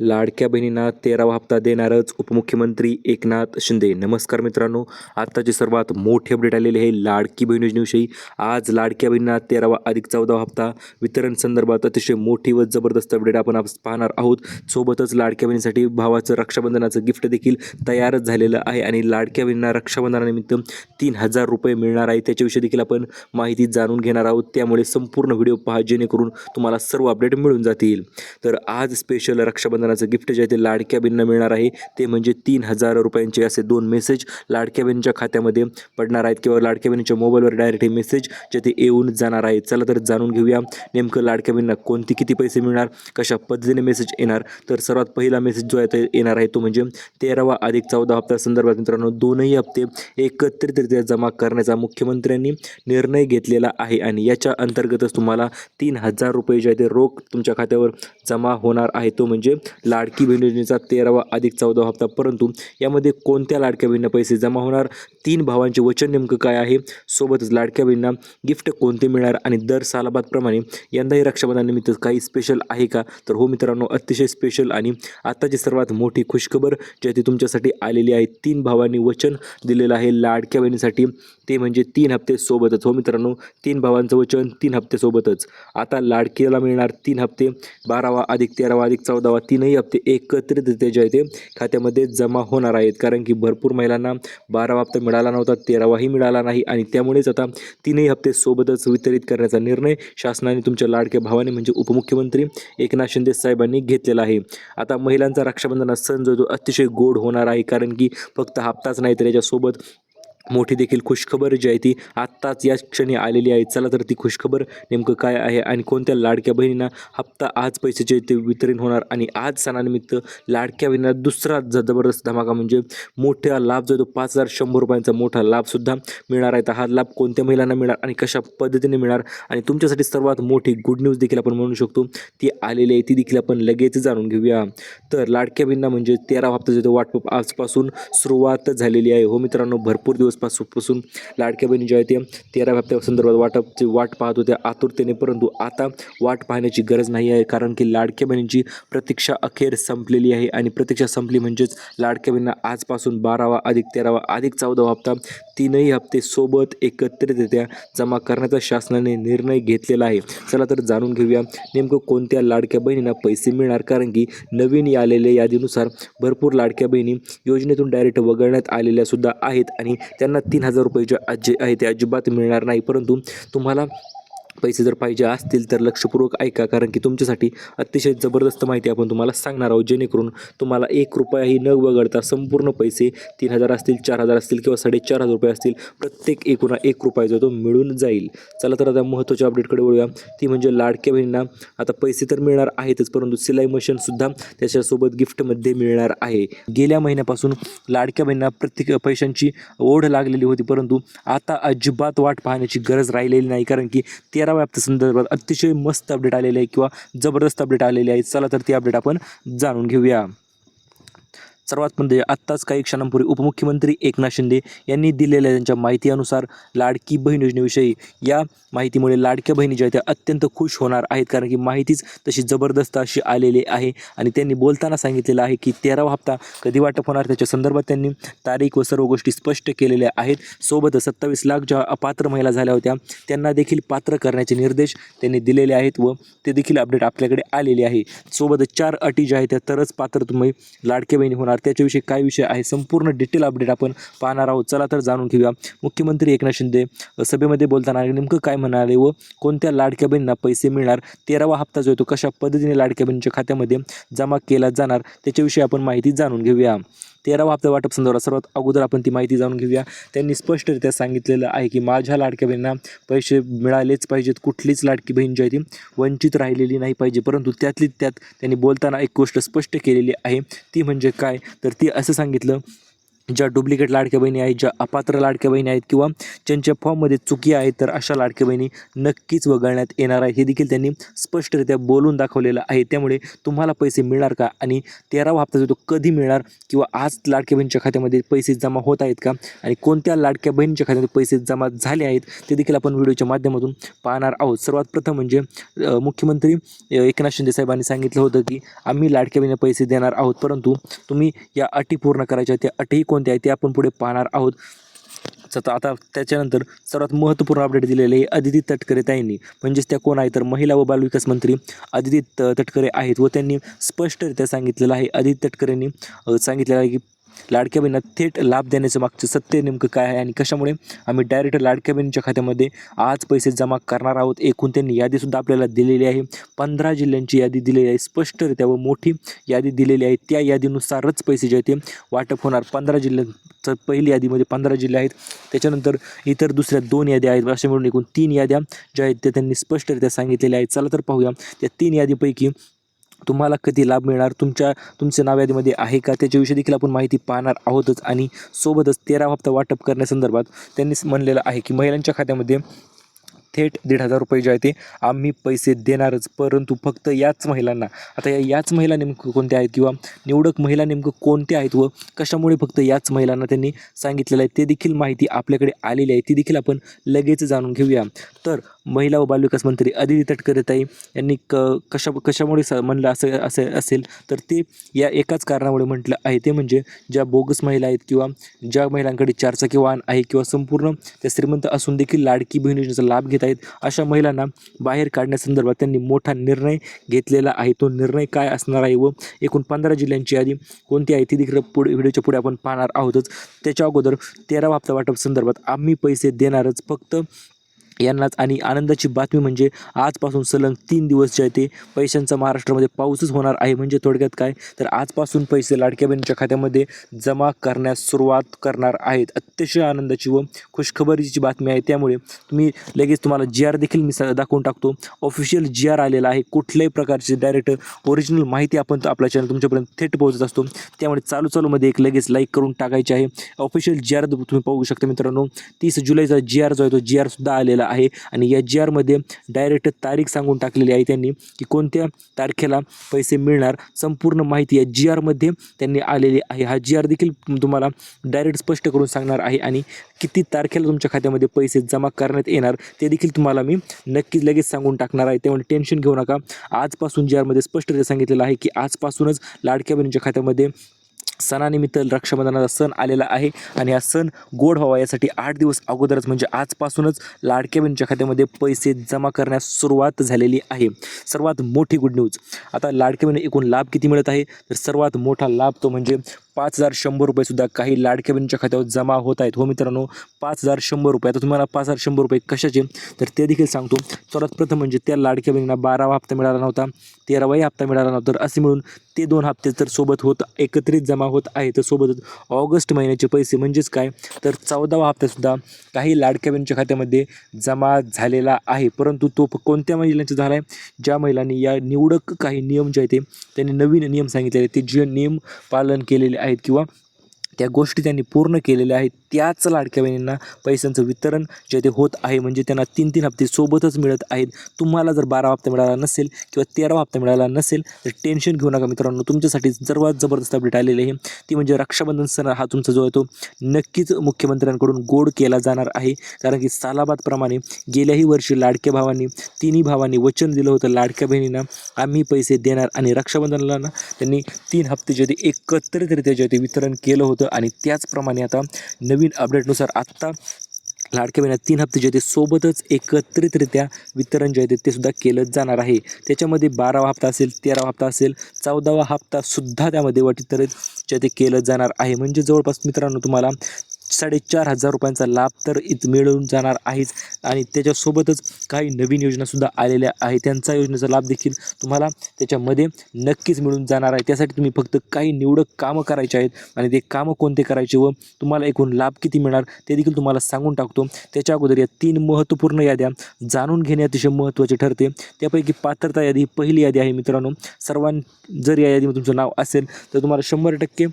लाडक्या बहिणींना तेरावा हप्ता देणारच उपमुख्यमंत्री एकनाथ शिंदे. नमस्कार मित्रांनो आत्ताचे सर्वात मोठे अपडेट आलेले आहे लाडकी बहीण योजनेविषयी. आज लाडक्या बहिणींना तेरावा अधिक चौदावा हप्ता. वितरण संदर्भात अतिशय मोठी व जबरदस्त अपडेट आपण आज पाहणार आहोत. सोबतच लाडक्या बहिणीसाठी भावाचं रक्षाबंधनाचं गिफ्ट देखील तयारच झालेलं आहे आणि लाडक्या बहिणींना रक्षाबंधनानिमित्त तीन हजार रुपये मिळणार आहे. त्याच्याविषयी देखील आपण माहिती जाणून घेणार आहोत. त्यामुळे संपूर्ण व्हिडिओ पहा जेणेकरून तुम्हाला सर्व अपडेट मिळून जातील. तर आज स्पेशल रक्षाबंधन रक्षाबंधनाचं गिफ्ट जे आहे ते लाडक्या बहिणींना मिळणार आहे. ते म्हणजे तीन हजार रुपयांचे असे दोन मेसेज लाडक्या बहिणीच्या खात्यामध्ये पडणार आहेत किंवा लाडक्या बहिणीच्या मोबाईलवर डायरेक्ट हे मेसेज जे ते येऊन जाणार आहे. चला तर जाणून घेऊया नेमकं लाडक्या बहिणींना कोणते किती पैसे मिळणार कशा पद्धतीने मेसेज येणार. तर सर्वात पहिला मेसेज जो आहे ते येणार आहे तो म्हणजे तेरावा अधिक चौदा हप्ता संदर्भात मित्रांनो दोनही हप्ते एकत्रितरित्या जमा करण्याचा मुख्यमंत्र्यांनी निर्णय घेतलेला आहे. आणि याच्या अंतर्गतच तुम्हाला तीन हजार रुपये जे आहे ते रोख तुमच्या खात्यावर जमा होणार आहे. तो म्हणजे लाडकी बहीण योजनेचा तेरावा अधिक चौदावा हप्ता. परंतु यामध्ये कोणत्या लाडक्या बहिणींना पैसे जमा होणार? तीन भावांचे वचन नेमकं काय आहे? सोबतच लाडक्या बहिणींना गिफ्ट कोणते मिळणार? आणि दर सालाबादप्रमाणे यंदाही रक्षाबंधनानिमित्त काही स्पेशल आहे का? तर हो मित्रांनो अतिशय स्पेशल आणि आत्ताची सर्वात मोठी खुशखबर जी ती तुमच्यासाठी आलेली आहे तीन भावांनी वचन दिलेलं आहे लाडक्या बहिणीसाठी. ते म्हणजे तीन हप्ते सोबतच. हो मित्रांनो तीन भावांचं वचन तीन हप्ते सोबतच. आता लाडकीला मिळणार तीन हप्ते. बारावा अधिक तेरावा अधिक चौदावा तीन तीनही हप्ते एकत्रितरित्या जे आहे ते खात्यामध्ये जमा होणार आहेत. कारण की भरपूर महिलांना बारावा हप्ता मिळाला नव्हता तेरावाही मिळाला नाही आणि त्यामुळेच आता तीनही हप्ते सोबतच वितरित करण्याचा निर्णय शासनाने तुमच्या लाडक्या भावाने म्हणजे उपमुख्यमंत्री एकनाथ शिंदे साहेबांनी घेतलेला आहे. आता महिलांचा रक्षाबंधन सण जो तो अतिशय गोड होणार आहे. कारण की फक्त हप्ताच नाही तर याच्यासोबत मोठी देखील खुशखबर जी आहे ती आत्ताच या क्षणी आलेली आहे. चला तर ती खुशखबर नेमकं काय आहे आणि कोणत्या लाडक्या बहिणींना हप्ता आज पैशाचे ते वितरण होणार आणि आज सणानिमित्त लाडक्या बहिणींना दुसरा ज जबरदस्त धमाका म्हणजे मोठा लाभ जो आहे तो पाच हजार शंभर रुपयांचा मोठा लाभसुद्धा मिळणार आहे. तर हा लाभ कोणत्या महिलांना मिळणार आणि कशा पद्धतीने मिळणार आणि तुमच्यासाठी सर्वात मोठी गुड न्यूज देखील आपण म्हणू शकतो. ती आलेली आहे ती देखील आपण लगेच जाणून घेऊया. तर लाडक्या बहिणींना म्हणजे तेरा हप्ता जो आहे तो वाटप आजपासून सुरुवात झालेली आहे. हो मित्रांनो भरपूर दिवस पासून लाडक्या बहिणी ज्या आहेत त्या तेरा हप्त्या संदर्भात वाटपची वाट पाहत होत्या आतुरतेने परंतु आता वाट पाहण्याची गरज नाही आहे कारण की लाडक्या बहिणींची प्रतीक्षा अखेर संपलेली आहे आणि प्रतीक्षा संपली म्हणजेच लाडक्या बहिणींना आजपासून बारावा अधिक तेरावा अधिक चौदावा हप्ता तीनही हप्ते सोबत एकत्रितरित्या जमा करण्याचा शासनाने निर्णय घेतलेला आहे. चला तर जाणून घेऊया नेमकं कोणत्या लाडक्या बहिणींना पैसे मिळणार कारण की नवीन आलेल्या यादीनुसार भरपूर लाडक्या बहिणी योजनेतून डायरेक्ट वगळण्यात आलेल्या सुद्धा आहेत आणि त्यांना तीन हजार रुपये जे जे आहे ते अजिबात मिळणार नाही. परंतु तुम्हाला पैसे जर पाहिजे असतील तर लक्षपूर्वक ऐका कारण की तुमच्यासाठी अतिशय जबरदस्त माहिती आपण तुम्हाला सांगणार आहोत जेणेकरून तुम्हाला एक रुपयाही न वगळता संपूर्ण पैसे तीन हजार असतील चार हजार असतील किंवा साडेचार हजार रुपये असतील प्रत्येक एकूण एक रुपया जो तो मिळून जाईल. चला तर आता महत्त्वाच्या अपडेटकडे वळूया. ती म्हणजे लाडक्या बहिणींना आता पैसे तर मिळणार आहेतच परंतु सिलाई मशीनसुद्धा त्याच्यासोबत गिफ्टमध्ये मिळणार आहे. गेल्या महिन्यापासून लाडक्या बहिणींना प्रत्येक पैशांची ओढ लागलेली होती परंतु आता अजिबात वाट पाहण्याची गरज राहिलेली नाही कारण की त्या तेराव्या हप्त्या संदर्भात अतिशय मस्त अपडेट आलेले आहे किंवा जबरदस्त अपडेट आलेले आहे. चला तर ती अपडेट आपण जाणून घेऊया. सर्वात म्हणजे आत्ताच काही क्षणांपूर्वी उपमुख्यमंत्री एकनाथ शिंदे यांनी दिलेल्या त्यांच्या माहितीनुसार लाडकी बहीण योजनेविषयी या माहितीमुळे लाडक्या बहिणी ज्या आहेत त्या अत्यंत खुश होणार आहेत. कारण की माहितीच तशी जबरदस्त अशी आलेली आहे. आणि त्यांनी बोलताना सांगितलेलं आहे की तेरावा हप्ता कधी वाटप होणार? त्याच्या संदर्भात त्यांनी तारीख व सर्व गोष्टी स्पष्ट केलेल्या आहेत. सोबतच सत्तावीस लाख ज्या अपात्र महिला झाल्या होत्या त्यांना देखील पात्र करण्याचे निर्देश त्यांनी दिलेले आहेत व ते देखील अपडेट आपल्याकडे आलेले आहे. सोबतच चार अटी ज्या आहेत त्या तरच पात्र तुम्ही लाडके बहिणी होणार त्याच्याविषयी काय विषय आहे संपूर्ण डिटेल अपडेट आपण पाहणार आहोत. चला तर जाणून घेऊया. मुख्यमंत्री एकनाथ शिंदे सभेमध्ये बोलताना नेमकं काय म्हणाले व कोणत्या लाडक्या बहिणींना पैसे मिळणार? तेरावा हप्ता जो आहे तो कशा पद्धतीने लाडक्या बहिणीच्या खात्यामध्ये जमा केला जाणार? त्याच्याविषयी आपण माहिती जाणून घेऊया. तेरावा हप्ता वाटप संदर्भात सर्वात अगोदर आपण ती माहिती जाणून घेऊया. त्यांनी स्पष्टरित्या सांगितलेलं आहे की माझ्या लाडक्या बहिणींना पैसे मिळालेच पाहिजेत कुठलीच लाडकी बहीण जी आहे ती वंचित राहिलेली नाही पाहिजे. परंतु त्यातली त्यात त्यांनी बोलताना एक गोष्ट स्पष्ट केलेली आहे. ती म्हणजे काय? तर ती असं सांगितलं ज्या डुप्लिकेट लाडक्या बहिणी आहेत ज्या अपात्र लाडक्या बहिणी आहेत किंवा ज्यांच्या फॉर्ममध्ये चुकी आहेत तर अशा लाडक्या बहिणी नक्कीच वगळण्यात येणार आहे. हे देखील त्यांनी स्पष्टरित्या बोलून दाखवलेलं आहे. त्यामुळे तुम्हाला पैसे मिळणार का? आणि तेरावा हप्ता जो तो कधी मिळणार किंवा आज लाडक्या बहिणीच्या खात्यामध्ये पैसे जमा होत आहेत का? आणि कोणत्या लाडक्या बहिणीच्या खात्यामध्ये पैसे जमा झाले आहेत? ते देखील आपण व्हिडिओच्या माध्यमातून पाहणार आहोत. सर्वात प्रथम म्हणजे मुख्यमंत्री एकनाथ शिंदे साहेबांनी सांगितलं होतं की आम्ही लाडक्या बहिणीला पैसे देणार आहोत. परंतु तुम्ही या अटी पूर्ण करायच्या त्या अटीही कोणत्या आहे ते आपण पुढे पाहणार आहोत. तर आता त्याच्यानंतर सर्वात महत्त्वपूर्ण अपडेट दिलेले आहे अदिती तटकरे ताईंनी. म्हणजेच त्या कोण आहे? तर महिला व बालविकास मंत्री अदिती तटकरे आहेत व त्यांनी स्पष्टरित्या सांगितलेलं आहे. अदिती तटकरेंनी सांगितलेलं आहे की लाडक्या बहिणींना थेट लाभ देण्याचं मागचं सत्य नेमकं काय आहे आणि कशामुळे आम्ही डायरेक्ट लाडक्या बहिणीच्या खात्यामध्ये आज पैसे जमा करणार आहोत एकूण त्यांनी यादीसुद्धा आपल्याला दिलेली आहे. पंधरा जिल्ह्यांची यादी दिलेली आहे. स्पष्टरित्या व मोठी यादी दिलेली आहे. त्या यादीनुसारच पैसे जे आहेत ते वाटप होणार. पंधरा जिल्ह्यांचं पहिली यादीमध्ये पंधरा जिल्हे आहेत. त्याच्यानंतर इतर दुसऱ्या दोन याद्या आहेत. अशा मिळून एकूण तीन याद्या ज्या आहेत त्या त्यांनी स्पष्टरित्या सांगितलेल्या आहेत. चला तर पाहूया. त्या तीन यादीपैकी तुम्हाला कधी लाभ मिळणार? तुमच्या तुमचे नाव यादीमध्ये आहे का? त्याच्याविषयी देखील आपण माहिती पाहणार आहोतच. आणि सोबतच तेरा हप्ता वाटप करण्यासंदर्भात त्यांनी म्हणलेलं आहे की महिलांच्या खात्यामध्ये थेट दीड हजार रुपये जे आहे ते आम्ही पैसे देणारच. परंतु फक्त याच महिलांना आता या याच महिला नेमकं कोणत्या आहेत किंवा निवडक महिला नेमकं कोणत्या आहेत व कशामुळे फक्त याच महिलांना त्यांनी सांगितलेलं आहे ते देखील माहिती आपल्याकडे आलेली आहे. ती देखील आपण लगेच जाणून घेऊया. तर महिला व बालविकास मंत्री अदिती तटकरेताई यांनी क कशा कशामुळे स म्हणलं असं असं असेल तर ते या एकाच कारणामुळे म्हटलं आहे. ते म्हणजे ज्या बोगस महिला आहेत किंवा ज्या महिलांकडे चारचाकी वाहन आहे किंवा संपूर्ण त्या श्रीमंत असून देखील लाडकी बहीण योजनेचा लाभ घेत आहेत अशा महिलांना बाहेर काढण्यासंदर्भात त्यांनी मोठा निर्णय घेतलेला आहे. तो निर्णय काय असणार आहे व एकूण पंधरा जिल्ह्यांची यादी कोणती आहे ती देखील पुढे व्हिडिओच्या पुढे आपण पाहणार आहोतच. त्याच्या अगोदर तेरा हप्ता वाटप संदर्भात आम्ही पैसे देणारच फक्त यांनाच. आणि आनंदाची बातमी म्हणजे आजपासून सलग तीन दिवस जे आहे ते पैशांचा महाराष्ट्रामध्ये पाऊसच होणार आहे. म्हणजे थोडक्यात काय? तर आजपासून पैसे लाडक्या बहिणीच्या खात्यामध्ये जमा करण्यास सुरुवात करणार आहेत. अतिशय आनंदाची व खुशखबरीची बातमी आहे. त्यामुळे तुम्ही लगेच तुम्हाला जी आर देखील मी दाखवून टाकतो. ऑफिशियल जी आर आलेला आहे. कुठल्याही प्रकारची डायरेक्ट ओरिजिनल माहिती आपण आपला आपल्या चॅनल तुमच्यापर्यंत थेट पोहोचत असतो. त्यामुळे चालू चालूमध्ये एक लगेच लाईक करून टाकायची आहे. ऑफिशियल जी आर तुम्ही पाहू शकता मित्रांनो. तीस जुलैचा जी आर जो आहे तो जी आर सुद्धा आलेला आहे. आणि या जी आरमध्ये डायरेक्ट तारीख सांगून टाकलेली आहे त्यांनी की कोणत्या तारखेला पैसे मिळणार. संपूर्ण माहिती या जी आरमध्ये त्यांनी आलेली आहे. हा जी आर देखील तुम्हाला डायरेक्ट स्पष्ट करून सांगणार आहे. आणि किती तारखेला तुमच्या खात्यामध्ये पैसे जमा करण्यात येणार ते देखील तुम्हाला मी नक्कीच लगेच सांगून टाकणार आहे. त्यामुळे टेन्शन घेऊ नका. आजपासून जी आरमध्ये स्पष्टरित्या सांगितलेलं आहे की आजपासूनच लाडक्या बहिणीच्या खात्यामध्ये सणानिमित्त रक्षाबंधनाचा सण आलेला आहे आणि हा सण गोड व्हावा यासाठी आठ दिवस अगोदरच म्हणजे आजपासूनच लाडक्या बहिणीच्या खात्यामध्ये पैसे जमा करण्यास सुरुवात झालेली आहे. सर्वात मोठी गुड न्यूज आता लाडक्या बहिणी एकूण लाभ किती मिळत आहे? तर सर्वात मोठा लाभ तो म्हणजे पाच हजार शंभर रुपयेसुद्धा काही लाडक्या बहिणीच्या खात्यावर जमा होत आहेत. हो मित्रांनो पाच हजार शंभर रुपये. आता तुम्हाला पाच हजार शंभर रुपये कशाचे? तर ते देखील सांगतो. सर्वात प्रथम म्हणजे त्या लाडक्या बहिणींना बारावा हप्ता मिळाला नव्हता तेरावाही हप्ता मिळाला नव्हता. तर असे मिळून ते दोन हप्ते तर सोबत होत एकत्रित जमा होत आहे. तर सोबतच ऑगस्ट महिन्याचे पैसे म्हणजेच काय? तर चौदावा हप्तासुद्धा काही लाडक्या बहिणीच्या खात्यामध्ये जमा झालेला आहे. परंतु तो कोणत्या महिलांचा झाला आहे ज्या महिलांनी या निवडक काही नियम जे आहेत ते त्यांनी नवीन नियम सांगितलेले ते जे नियम पालन केलेले आहे आहेत किंवा त्या गोष्टी त्यांनी पूर्ण केलेल्या आहेत. त्याच लाडक्या बहिणींना पैशांचं वितरण जे ते होत आहे म्हणजे त्यांना तीन तीन हप्ते सोबतच मिळत आहेत. तुम्हाला जर बारा हप्ता मिळाला नसेल किंवा तेरा हप्ता मिळाला नसेल तर टेन्शन घेऊ नका मित्रांनो. तुमच्यासाठी सर्वात जबरदस्त अपडेट आलेली आहे. ती म्हणजे रक्षाबंधन सण हा तुमचा जो आहे तो नक्कीच मुख्यमंत्र्यांकडून गोड केला जाणार आहे. कारण की सालाबादप्रमाणे गेल्याही वर्षी लाडक्या भावांनी तिन्ही भावांनी वचन दिलं होतं लाडक्या बहिणींना आम्ही पैसे देणार आणि रक्षाबंधनाला त्यांनी तीन हप्ते जे ते एकत्रितरित्या जे ते वितरण केलं होतं. आणि त्याचप्रमाणे आता नवीन अपडेटनुसार आत्ता लाडक्या बहिणीला तीन हप्ते जे ते सोबतच एकत्रितरित्या वितरण जे आहे ते- सुद्धा केलं जाणार आहे. त्याच्यामध्ये बारावा हप्ता असेल तेरावा हप्ता असेल चौदावा हप्तासुद्धा त्यामध्ये वितरित जे ते केलं जाणार आहे. म्हणजे जवळपास मित्रांनो तुम्हाला साडेचार हजार रुपयांचा लाभ तर इत मिळून जाणार आहेच. आणि त्याच्यासोबतच काही नवीन योजनासुद्धा आलेल्या आहे त्यांचा योजनेचा लाभ देखील तुम्हाला त्याच्यामध्ये नक्कीच मिळून जाणार आहे. त्यासाठी तुम्ही फक्त काही निवडक कामं करायचे आहेत. आणि ते कामं कोणते करायचे व तुम्हाला एकूण लाभ किती मिळणार ते देखील तुम्हाला सांगून टाकतो. त्याच्या अगोदर या तीन महत्त्वपूर्ण याद्या जाणून घेणे अतिशय महत्त्वाचे ठरते. त्यापैकी पात्रता यादी पहिली यादी आहे मित्रांनो. सर्वां जर या यादीमध्ये तुमचं नाव असेल तर तुम्हाला शंभर टक्के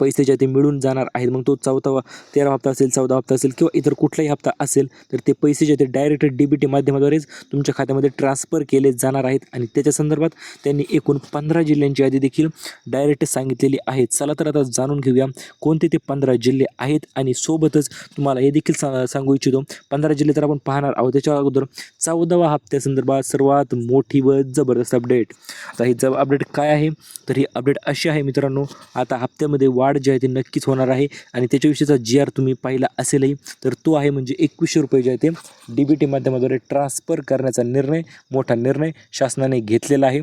पैसे जे ते मिळून जाणार आहेत. मग तो चौथावा तेरा हप्ता असेल चौदा हप्ता असेल किंवा इतर कुठलाही हप्ता असेल तर ते पैसे जे ते डायरेक्ट डी बी टी माध्यमाद्वारेच तुमच्या खात्यामध्ये ट्रान्सफर केले जाणार आहेत. आणि त्याच्या संदर्भात त्यांनी एकूण पंधरा जिल्ह्यांची यादी देखील डायरेक्ट सांगितलेली आहे. चला तर आता जाणून घेऊया कोणते ते पंधरा जिल्हे आहेत आणि सोबतच तुम्हाला हे देखील सा सांगू इच्छितो. पंधरा जिल्हे तर आपण पाहणार आहोत. त्याच्या अगोदर चौदावा हप्त्यासंदर्भात सर्वात मोठी व जबरदस्त अपडेट आता ही जब अपडेट काय आहे? तर ही अपडेट अशी आहे मित्रांनो आता हप्त्यामध्ये वाढ जी आहे ती नक्कीच होणार आहे. आणि त्याच्याविषयीचा जी आर तुम्ही पाहिला असेलही तर तो आहे म्हणजे एकवीसशे रुपये जे आहे ते डी बी टी माध्यमाद्वारे ट्रान्सफर करण्याचा निर्णय मोठा निर्णय शासनाने घेतलेला आहे.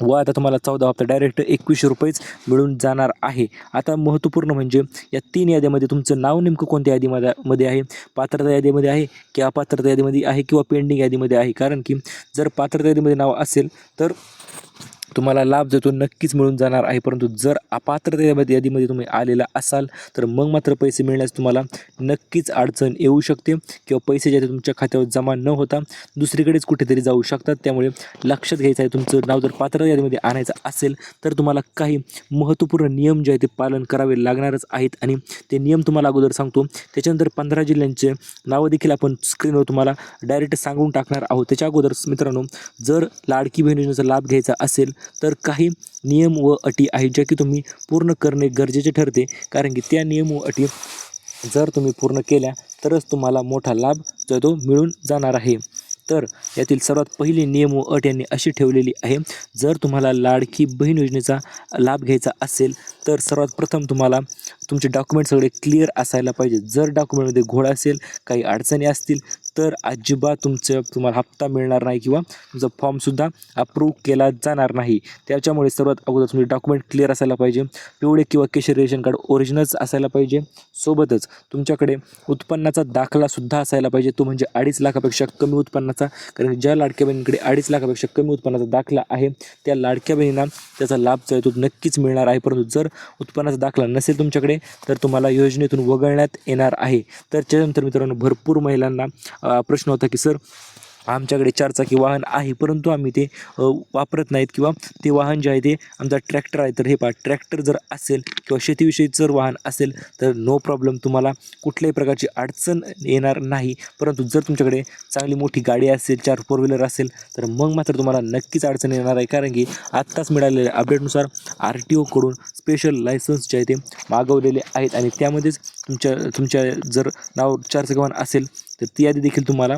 व आता तुम्हाला चौदा हप्ता डायरेक्ट एकवीसशे रुपयेच मिळून जाणार आहे. आता महत्त्वपूर्ण म्हणजे या तीन याद्यामध्ये तुमचं नाव नेमकं कोणत्या यादीमध्ये मध्ये आहे? पात्रता यादीमध्ये आहे किंवा पात्रता यादीमध्ये आहे किंवा पेंडिंग यादीमध्ये आहे? कारण की जर पात्रता यादीमध्ये नाव असेल तर तुम्हाला लाभ जो तो नक्कीच मिळून जाणार आहे परंतु जर अपात्रतेमध्ये यादीमध्ये तुम्ही आलेला असाल तर मग मात्र पैसे मिळण्यास तुम्हाला नक्कीच अडचण येऊ शकते किंवा पैसे जे ते तुमच्या खात्यावर जमा न होता दुसरीकडेच कुठेतरी जाऊ शकतात. त्यामुळे लक्षात घ्यायचं आहे तुमचं नाव जर पात्रता यादीमध्ये आणायचं असेल तर तुम्हाला काही महत्त्वपूर्ण नियम जे आहे ते पालन करावे लागणारच आहेत आणि ते नियम तुम्हाला अगोदर सांगतो. त्याच्यानंतर पंधरा जिल्ह्यांचे नावं देखील आपण स्क्रीनवर तुम्हाला डायरेक्ट सांगून टाकणार आहोत. त्याच्या अगोदर मित्रांनो जर लाडकी बहीण योजनेचा लाभ घ्यायचा असेल तर काही नियम व अटी आहेत ज्या की तुम्ही पूर्ण करणे गरजेचे ठरते. कारण की त्या नियम व अटी जर तुम्ही पूर्ण केल्या तरच तुम्हाला मोठा लाभ जो तो मिळून जाणार आहे. तर यातील सर्वात पहिली नियम व अट यांनी अशी ठेवलेली आहे जर तुम्हाला लाडकी बहीण योजनेचा लाभ घ्यायचा असेल तर सर्वात प्रथम तुम्हाला तुमचे डॉक्युमेंट सगळे क्लिअर असायला पाहिजे. जर डॉक्युमेंटमध्ये घोळ असेल काही अडचणी असतील तर अजिबात तुमचं तुम्हाला हप्ता मिळणार नाही किंवा तुमचा फॉर्मसुद्धा अप्रूव्ह केला जाणार नाही. त्याच्यामुळे सर्वात अगोदर तुमचे डॉक्युमेंट क्लिअर असायला पाहिजे. पिवळे किंवा केशरी रेशन कार्ड ओरिजिनल्स असायला पाहिजे. सोबतच तुमच्याकडे उत्पन्नाचा दाखलासुद्धा असायला पाहिजे. तो म्हणजे अडीच लाखापेक्षा कमी उत्पन्नाचा. कारण ज्या लाडक्या बहिणीकडे अडीच लाखापेक्षा कमी उत्पन्नाचा दाखला आहे त्या लाडक्या बहिणींना त्याचा लाभ जो आहे तो नक्कीच मिळणार आहे. परंतु जर उत्पन्नाचा दाखला नसेल तुमच्याकडे तर तुम्हाला योजनेतून वगळण्यात येणार आहे. तर त्याच्यानंतर मित्रांनो भरपूर महिलांना प्रश्न होता की सर आमच्याकडे चारचाकी वाहन आहे परंतु आम्ही ते वापरत नाहीत किंवा ते वाहन जे आहे ते आमचा ट्रॅक्टर आहे. तर हे पहा ट्रॅक्टर जर असेल किंवा शेतीविषयी जर वाहन असेल तर नो प्रॉब्लेम तुम्हाला कुठल्याही प्रकारची अडचण येणार नाही. परंतु जर तुमच्याकडे चांगली मोठी गाडी असेल चार फोर व्हीलर असेल तर मग मात्र तुम्हाला नक्कीच अडचण येणार आहे. कारण की आत्ताच मिळालेल्या अपडेटनुसार आर टी ओकडून स्पेशल लायसन्स जे आहे ते मागवलेले आहेत. आणि त्यामध्येच तुमच्या तुमच्या जर नाव चारचाकी वाहन असेल तर ती यादी देखील तुम्हाला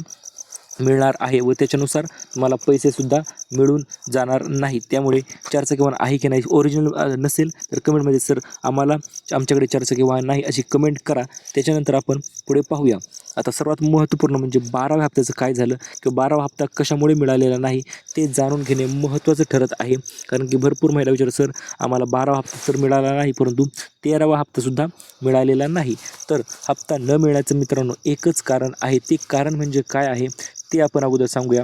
मिळणार आहे व त्याच्यानुसार तुम्हाला पैसेसुद्धा मिळून जाणार नाही. त्यामुळे चारचाकी वाहन आहे की नाही ओरिजिनल नसेल तर कमेंटमध्ये सर आम्हाला आमच्याकडे चारचाकी वाहन नाही अशी कमेंट करा. त्याच्यानंतर आपण पुढे पाहूया. आता सर्वात महत्त्वपूर्ण म्हणजे बाराव्या हप्त्याचं काय झालं किंवा बारावा हप्ता कशामुळे मिळालेला नाही ते जाणून घेणे महत्त्वाचं ठरत आहे. कारण की भरपूर महिला विचार सर आम्हाला बारावा हप्ता तर मिळाला नाही परंतु तेरावा हप्तासुद्धा मिळालेला नाही. तर हप्ता न मिळण्याचं मित्रांनो एकच कारण आहे. ते कारण म्हणजे काय आहे? ते आपण अगोदर सांगूया.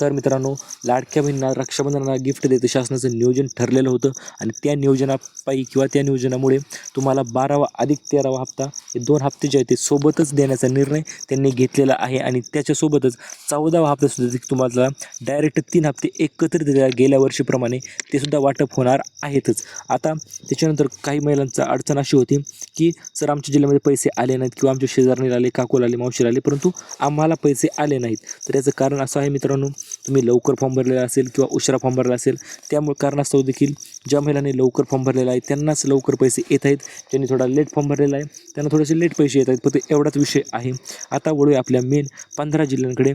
तर मित्रांनो लाडक्या बहिणींना रक्षाबंधनाला गिफ्ट देतं शासनाचं नियोजन ठरलेलं होतं. आणि त्या नियोजनापायी किंवा त्या नियोजनामुळे तुम्हाला बारावा अधिक तेरावा हप्ता हे दोन हप्ते जे आहेत ते सोबतच देण्याचा निर्णय त्यांनी घेतलेला आहे. आणि त्याच्यासोबतच चौदावा हप्तासुद्धा देखील तुम्हाला डायरेक्ट तीन हप्ते एकत्रित दिल्या गेल्या वर्षीप्रमाणे ते सुद्धा वाटप होणार आहेतच. आता त्याच्यानंतर काही महिलांचा अडचण अशी होती की सर आमच्या जिल्ह्यामध्ये पैसे आले नाहीत किंवा आमच्या शेजारणी आले काकोला आले मावशीला आले परंतु आम्हाला पैसे आले नाहीत. तर याचं कारण असं आहे मित्रांनो तुम्ही लवकर फॉर्म भरलेला असेल किंवा उशिरा फॉर्म भरला असेल त्यामुळे कारणास्तव देखील ज्या महिलांनी लवकर फॉर्म भरलेला आहे त्यांनाच लवकर पैसे येत आहेत. ज्यांनी थोडा लेट फॉर्म भरलेला आहे त्यांना थोडेसे लेट पैसे येत आहेत. फक्त एवढाच विषय आहे. आता वळूया आपल्या मेन पंधरा जिल्ह्यांकडे.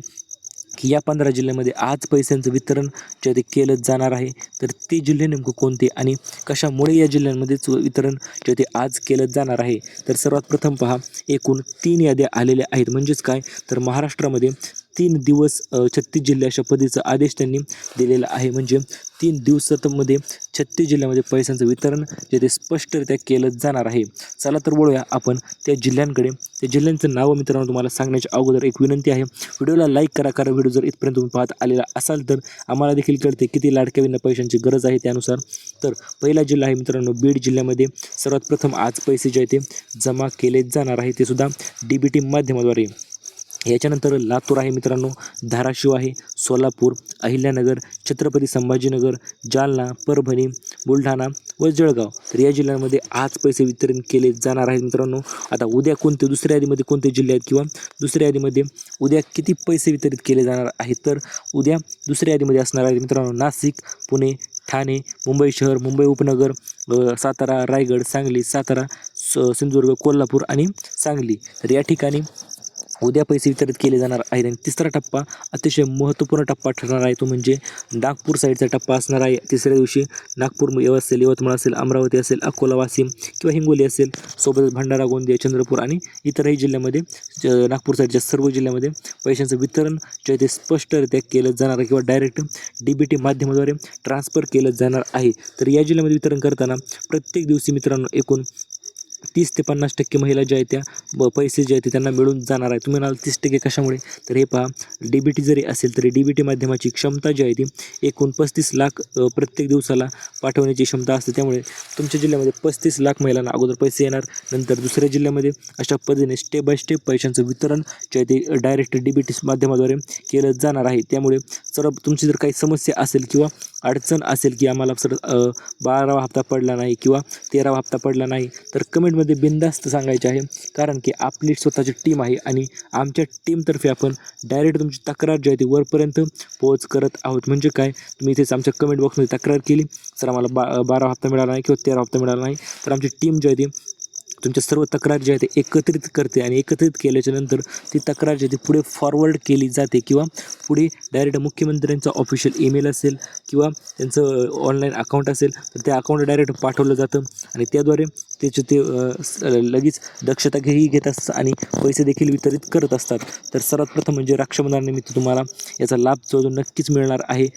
की या पंधरा जिल्ह्यामध्ये आज पैशांचं वितरण जे ते केलं जाणार आहे तर ते जिल्हे नेमकं कोणते आणि कशामुळे या जिल्ह्यांमध्येच वितरण जे ते आज केलं जाणार आहे? तर सर्वात प्रथम पहा एकूण तीन याद्या आलेल्या आहेत. म्हणजेच काय? तर महाराष्ट्रामध्ये तीन दिवस छत्तीस जिल्हे अशा पद्धतीचा आदेश त्यांनी दिलेला आहे. म्हणजे तीन दिवसामध्ये छत्तीस जिल्ह्यामध्ये पैशांचं वितरण जे ते स्पष्टरित्या केलं जाणार आहे. चला तर वळूया आपण त्या जिल्ह्यांकडे. त्या जिल्ह्यांचं नाव मित्रांनो तुम्हाला सांगण्याच्या अगोदर एक विनंती आहे. व्हिडिओला लाईक करा कारण व्हिडिओ जर इथपर्यंत तुम्ही पाहत आलेला असाल तर आम्हाला देखील कळते किती लाडक्या विना पैशांची गरज आहे त्यानुसार. तर पहिला जिल्हा आहे मित्रांनो बीड जिल्ह्यामध्ये. सर्वात प्रथम आज पैसे जे आहे ते जमा केले जाणार आहे. ते सुद्धा डी बी टी माध्यमाद्वारे. याच्यानंतर लातूर आहे मित्रांनो धाराशिव आहे सोलापूर अहिल्यानगर छत्रपती संभाजीनगर जालना परभणी बुलढाणा व जळगाव. तर या जिल्ह्यांमध्ये आज पैसे वितरण केले जाणार आहेत मित्रांनो. आता उद्या कोणते दुसऱ्या यादीमध्ये कोणते जिल्हे आहेत किंवा दुसऱ्या यादीमध्ये उद्या किती पैसे वितरित केले जाणार आहेत? तर उद्या दुसऱ्या यादीमध्ये असणार आहे मित्रांनो नाशिक पुणे ठाणे मुंबई शहर मुंबई उपनगर सातारा रायगड सांगली सातारा स सिंधुदुर्ग कोल्हापूर आणि सांगली. तर या ठिकाणी उद्या पैसे वितरित केले जाणार आहेत. आणि तिसरा टप्पा अतिशय महत्त्वपूर्ण टप्पा ठरणार आहे तो म्हणजे नागपूर साईडचा टप्पा असणार आहे. तिसऱ्या दिवशी नागपूर यव असेल यवतमाळ असेल अमरावती असेल अकोला वाशिम किंवा हिंगोली असेल. सोबतच भंडारा गोंदिया चंद्रपूर आणि इतरही जिल्ह्यामध्ये नागपूर साईडच्या सर्व जिल्ह्यामध्ये पैशांचं वितरण जे ते स्पष्टरित्या केलं जाणार आहे किंवा डायरेक्ट डी बी टी माध्यमाद्वारे ट्रान्सफर केलं जाणार आहे. तर या जिल्ह्यामध्ये वितरण करताना प्रत्येक दिवशी मित्रांनो एकूण तीस ते पन्नास टक्के महिला ज्या आहेत त्या ब पैसे जे आहेत ते त्यांना मिळून जाणार आहे तुम्ही म्हणाल तीस टक्के कशामुळे? तर हे पहा डी बी टी जरी असेल तरी डी बी टी माध्यमाची क्षमता जी आहे ती एकूण पस्तीस लाख प्रत्येक दिवसाला पाठवण्याची क्षमता असते. त्यामुळे तुमच्या जिल्ह्यामध्ये पस्तीस लाख महिलांना अगोदर पैसे येणार नंतर दुसऱ्या जिल्ह्यामध्ये अशा पद्धतीने स्टेप बाय स्टेप पैशांचं वितरण जे आहे ते डायरेक्ट डी बी टी माध्यमाद्वारे केलं जाणार आहे. त्यामुळे सर्व तुमची जर काही समस्या असेल किंवा अडचण असेल की आम्हाला सर बारावा हप्ता पडला नाही किंवा तेरावा हप्ता पडला नाही तर कमेंटमध्ये बिंदास्त सांगायचे आहे. कारण की आपली स्वतःची टीम आहे आणि आमच्या टीमतर्फे आपण डायरेक्ट तुमची तक्रार जी आहे ती वरपर्यंत पोहोच करत आहोत. म्हणजे काय? तुम्ही इथेच आमच्या कमेंट बॉक्समध्ये तक्रार केली सर आम्हाला बा बारा हप्ता मिळाला नाही किंवा तेरा हप्ता मिळाला नाही तर आमची टीम जी आहे ती तुमच्या सर्व तक्रार ज्या आहे ते एकत्रित करते आणि एकत्रित केल्याच्यानंतर ती तक्रार जी आहे ती पुढे फॉरवर्ड केली जाते किंवा पुढे डायरेक्ट मुख्यमंत्र्यांचा ऑफिशियल ईमेल असेल किंवा त्यांचं ऑनलाईन अकाउंट असेल तर त्या अकाउंट डायरेक्ट पाठवलं जातं. आणि त्याद्वारे त्याचे ते स- लगेच दक्षता घेही घेत असतात आणि पैसे देखील वितरित करत असतात. तर सर्वात प्रथम म्हणजे रक्षाबंधनानिमित्त तुम्हाला याचा लाभ जो जो नक्कीच मिळणार आहे.